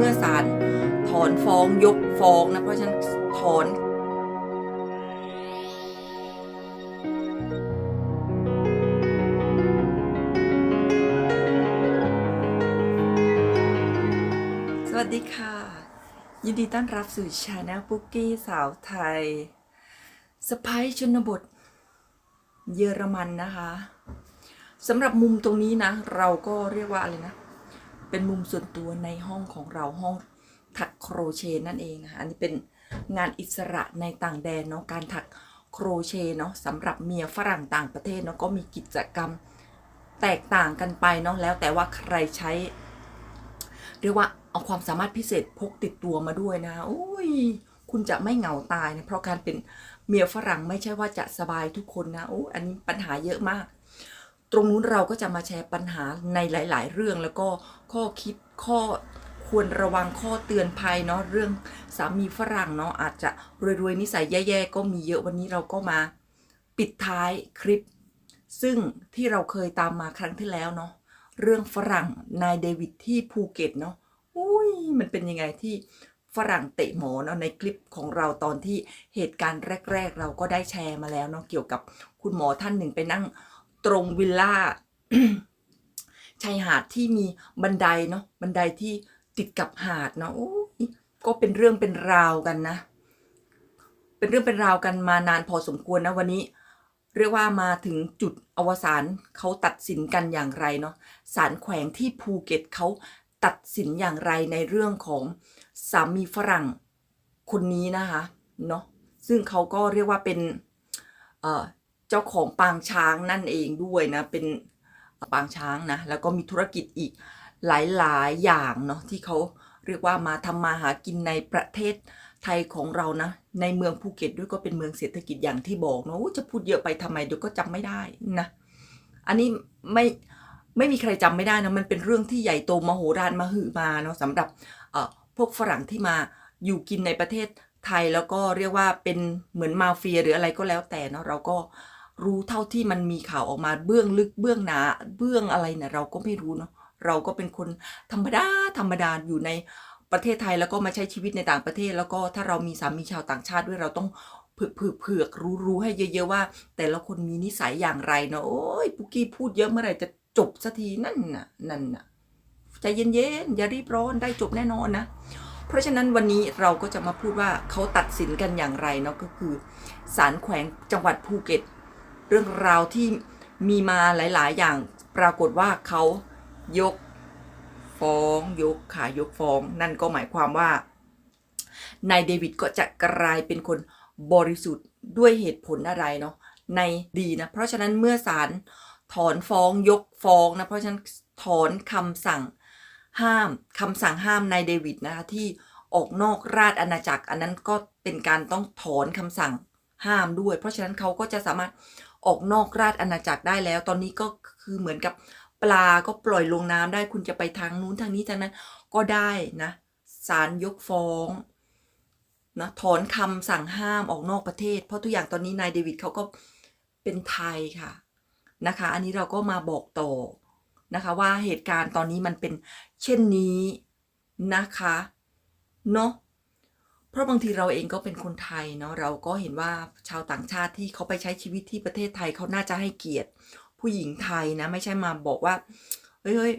เมื่อศาลถอนฟ้องยกฟ้องนะเพราะฉะนั้นถอนสวัสดีค่ะ ยินดีต้อนรับสู่ชาแนลปุ๊กกี้สาวไทยสไปชนบท เยอรมันนะคะสำหรับมุมตรงนี้นะ เราก็เรียกว่าอะไรนะ เป็นมุมส่วนตัวในห้องของเราห้องถักโครเชต์นั่นเองนะคะอันนี้เป็นงานอิสระในต่างแดนเนาะการถักโครเชต์เนาะสำหรับเมียฝรั่งต่างประเทศเนาะก็มีกิจกรรมแตกต่างกันไปเนาะแล้วแต่ว่าใครใช้ เรียกว่าเอาความสามารถพิเศษพกติดตัวมาด้วยนะโอ้ยคุณจะไม่เหงาตายนะเพราะการเป็นเมียฝรั่งไม่ใช่ว่าจะสบายทุกคนนะโอ้อันนี้ปัญหาเยอะมาก ตรงนู้นเราก็จะมาแชร์ปัญหาในหลาย ๆ เรื่องแล้วก็ ข้อคิดข้อควรระวังข้อเตือนภัยเนาะเรื่องสามีฝรั่งเนาะอาจจะรวยๆนิสัยแย่ๆก็มีเยอะวันนี้เราก็มาปิดท้ายคลิป ซึ่งที่เราเคยตามมาครั้งที่แล้วเนาะเรื่องฝรั่งนายเดวิดที่ภูเก็ตเนาะอุ้ยมันเป็นยังไงที่ฝรั่งเตะหมอเนาะในคลิปของเราตอนที่เหตุการณ์แรก ๆ เราก็ได้แชร์มาแล้วเนาะเกี่ยวกับคุณหมอท่านหนึ่งไปนั่งตรงวิลล่า ชายหาดที่มีบันไดเนาะบันไดที่ติดกับหาดเนาะโอ้ก็เป็นเรื่องเป็นราวกันนะ เป็นเรื่องเป็นราวกันมานานพอสมควรนะวันนี้ เรียกว่ามาถึงจุดอวสานเขาตัดสินกันอย่างไรเนาะศาลแขวงที่ภูเก็ตเขาตัดสินอย่างไรในเรื่องของสามีฝรั่งคนนี้นะคะเนาะซึ่งเขาก็เรียกว่าเป็นเจ้าของปางช้างนั่นเองด้วยนะเป็น ปางช้างนะแล้วก็มีธุรกิจอีกหลายๆ อย่างเนาะที่เขาเรียกว่ามาทำมาหากินในประเทศไทยของเรานะในเมืองภูเก็ตด้วยก็เป็นเมืองเศรษฐกิจอย่างที่บอกเนาะจะพูดเยอะไปทำไมเดี๋ยวก็จำไม่ได้นะอันนี้ไม่ไม่มีใครจำไม่ได้นะมันเป็นเรื่องที่ใหญ่โตมโหฬารมาหือมาเนาะสำหรับเอ่อพวกฝรั่งที่มาอยู่กินในประเทศไทยแล้วก็เรียกว่าเป็นเหมือนมาเฟียหรืออะไรก็แล้วแต่เนาะเราก็ รู้เท่าที่มันมีข่าวออกมาเบื้องลึกเบื้องหนาเบื้องอะไรเนี่ยเราก็ไม่รู้เนาะเราก็เป็นคนธรรมดาธรรมดาอยู่ในประเทศไทยแล้วก็มาใช้ชีวิตในต่างประเทศ แล้วก็ถ้าเรามีสามีชาวต่างชาติด้วยเราต้องเผือกเผือกเผือรู้รู้ให้เยอะๆว่า แต่ละคนมีนิสัยอย่างไรเนาะโอ้ยปุกี้พูดเยอะเมื่อไหร่จะจบสักทีนั่นน่ะนั่นน่ะใจเย็นๆอย่ารีบร้อนได้จบแน่นอนนะ เพราะฉะนั้นวันนี้เราก็จะมาพูดว่าเขาตัดสินกันอย่างไรเนาะก็คือศาลแขวงจังหวัดภูเก็ต เรื่องราวที่มีมาหลาย ๆ อย่างปรากฏว่าเขายกฟ้องยกขายกฟ้อง นั่นก็หมายความว่านายเดวิดก็จะกลายเป็นคนบริสุทธิ์ด้วยเหตุผลอะไรเนาะในดีนะ เพราะฉะนั้นเมื่อศาลถอนฟ้องยกฟ้องนะ เพราะฉะนั้นถอนคำสั่งห้ามคำสั่งห้ามนายเดวิดนะคะที่ออกนอกราชอาณาจักร อันนั้นก็เป็นการต้องถอนคำสั่งห้ามด้วย เพราะฉะนั้นเขาก็จะสามารถ ออกนอกราชอาณาจักรได้แล้ว ตอนนี้ก็คือเหมือนกับปลาก็ปล่อยลงน้ำได้คุณจะไปทางนู้นทางนี้ทางนั้น ก็ได้นะศาลยกฟ้องนะถอนคำสั่งห้ามออกนอกประเทศ เพราะทุกอย่างตอนนี้นายเดวิดเขาก็เป็นไทยค่ะนะคะ อันนี้เราก็มาบอกต่อนะคะว่าเหตุการณ์ตอนนี้มันเป็นเช่นนี้นะคะเนาะ เพราะบางทีเราเองก็เป็นคนไทยเนาะเราก็เห็นว่าชาวต่างชาติที่เขาไปใช้ชีวิตที่ประเทศไทยเขาน่าจะให้เกียรติ ผู้หญิงไทยนะไม่ใช่มาบอกว่าเฮ้ย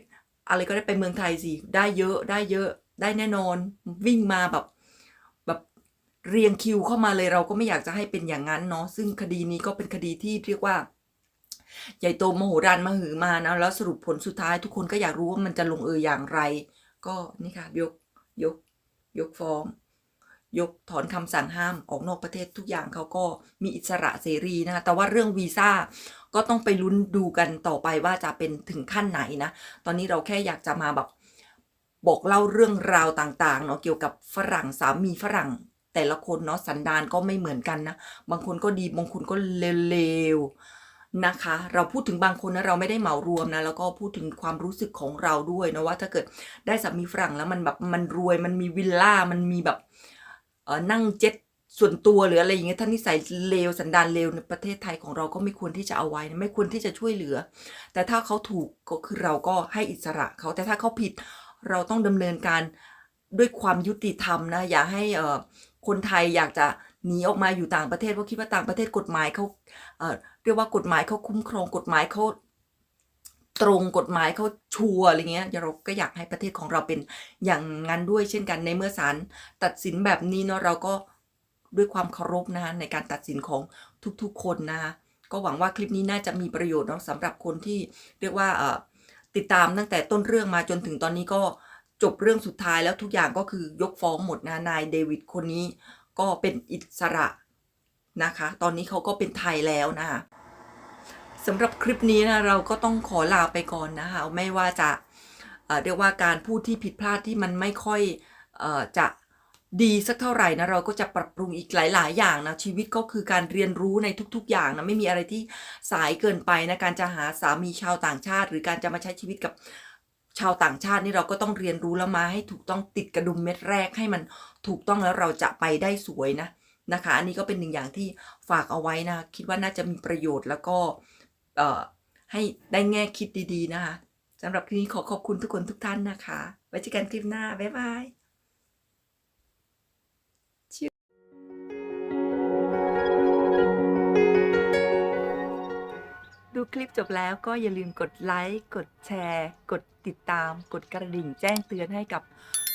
อะไรก็ได้ไปเมืองไทยสิได้เยอะได้เยอะได้แน่นอนวิ่งมาแบบแบบเรียงคิวเข้ามาเลยเราก็ไม่อยากจะให้เป็นอย่างนั้นเนาะซึ่งคดีนี้ก็เป็นคดีที่เรียกว่า ใหญ่โตมโหฬารมาหือมานะแล้วสรุปผลสุดท้ายทุกคนก็อยากรู้ว่ามันจะลงเอยอย่างไร ก็นี่ค่ะยกยกยกฟ้อง ยกถอนคำสั่งห้ามออกนอกประเทศทุกอย่างเขาก็มีอิสระเสรีนะคะแต่ว่าเรื่องวีซ่าก็ต้องไปลุ้นดูกันต่อไปว่าจะเป็นถึงขั้นไหนนะ ตอนนี้เราแค่อยากจะมาแบบบอกเล่าเรื่องราวต่างๆเนาะเกี่ยวกับฝรั่งสามีฝรั่ง แต่ละคนเนาะสันดานก็ไม่เหมือนกันนะ บางคนก็ดีบางคนก็เลวๆนะคะ เราพูดถึงบางคนนะเราไม่ได้เหมารวมนะแล้วก็พูดถึงความรู้สึกของเราด้วยนะว่าถ้าเกิดได้สามีฝรั่งแล้วมันแบบมันรวยมันมีวิลล่ามันมีแบบ นั่งเจ็ตส่วนตัวหรืออะไรอย่างเงี้ยท่านนิสัยเลวสันดานเลวในประเทศไทยของเราก็ไม่ควรที่จะเอาไว้ไม่ควรที่จะช่วยเหลือ แต่ถ้าเขาถูกก็คือเราก็ให้อิสระเขาแต่ถ้าเขาผิดเราต้องดำเนินการด้วยความยุติธรรมนะอย่าให้เออคนไทยอยากจะหนีออกมาอยู่ต่างประเทศเพราะคิดว่าต่างประเทศกฎหมายเขาเออเรียกว่ากฎหมายเขาคุ้มครองกฎหมายเขา ตรงกฎหมายเขาชัวอะไรเงี้ยเราก็อยากให้ประเทศของเราเป็นอย่างนั้นด้วยเช่นกันในเมื่อศาลตัดสินแบบนี้เนาะเราก็ด้วยความเคารพนะคะในการตัดสินของทุกๆคนนะคะก็หวังว่าคลิปนี้น่าจะมีประโยชน์เนาะสำหรับคนที่เรียกว่าติดตามตั้งแต่ต้นเรื่องมาจนถึงตอนนี้ก็จบเรื่องสุดท้ายแล้วทุกอย่างก็คือยกฟ้องหมดนะนายเดวิดคนนี้ก็เป็นอิสระนะคะ ตอนนี้เขาก็เป็นไทยแล้วนะคะ สำหรับคลิปนี้นะเราก็ต้องขอลาไปก่อนนะคะ ไม่ว่าจะเอ่อเรียกว่าการพูดที่ผิดพลาดที่มันไม่ค่อยอจะดีสักเท่าไหร่นะเราก็จะปรับปรุงอีกหลาย ๆ อย่างนะชีวิตก็คือการเรียนรู้ในทุก ๆ อย่างนะไม่มีอะไรที่สายเกินไปนะการจะหาสามีชาวต่างชาติ หรือการจะมาใช้ชีวิตกับชาวต่างชาตินี่เราก็ต้องเรียนรู้แล้วมาให้ถูกต้องติดกระดุมเม็ดแรกให้มันถูกต้องแล้วเราจะไปได้สวยนะนะคะ อันนี้ก็เป็นหนึ่งอย่างที่ฝากเอาไว้นะคิดว่าน่าจะมีประโยชน์แล้วก็ ให้ได้แง่คิดดีๆนะคะสำหรับคลิปนี้ขอขอบคุณทุกคนทุกท่านนะคะ ไว้เจอกันคลิปหน้า บ๊ายบายดูคลิปจบแล้วก็อย่าลืมกดไลค์ กดแชร์ กดติดตาม กดกระดิ่งแจ้งเตือนให้กับ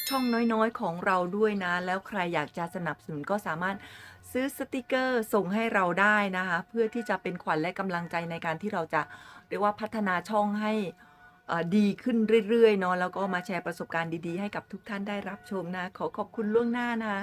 ช่องน้อยๆ ของเราด้วยนะ แล้วใครอยากจะสนับสนุนก็สามารถ ซื้อสติกเกอร์ส่งให้เราได้นะคะ เพื่อที่จะเป็นขวัญและกำลังใจในการที่เราจะเรียกว่าพัฒนาช่องให้ดีขึ้นเรื่อยๆเนาะแล้วก็มาแชร์ประสบการณ์ดีๆ ให้กับทุกท่านได้รับชมนะ ขอขอบคุณล่วงหน้านะ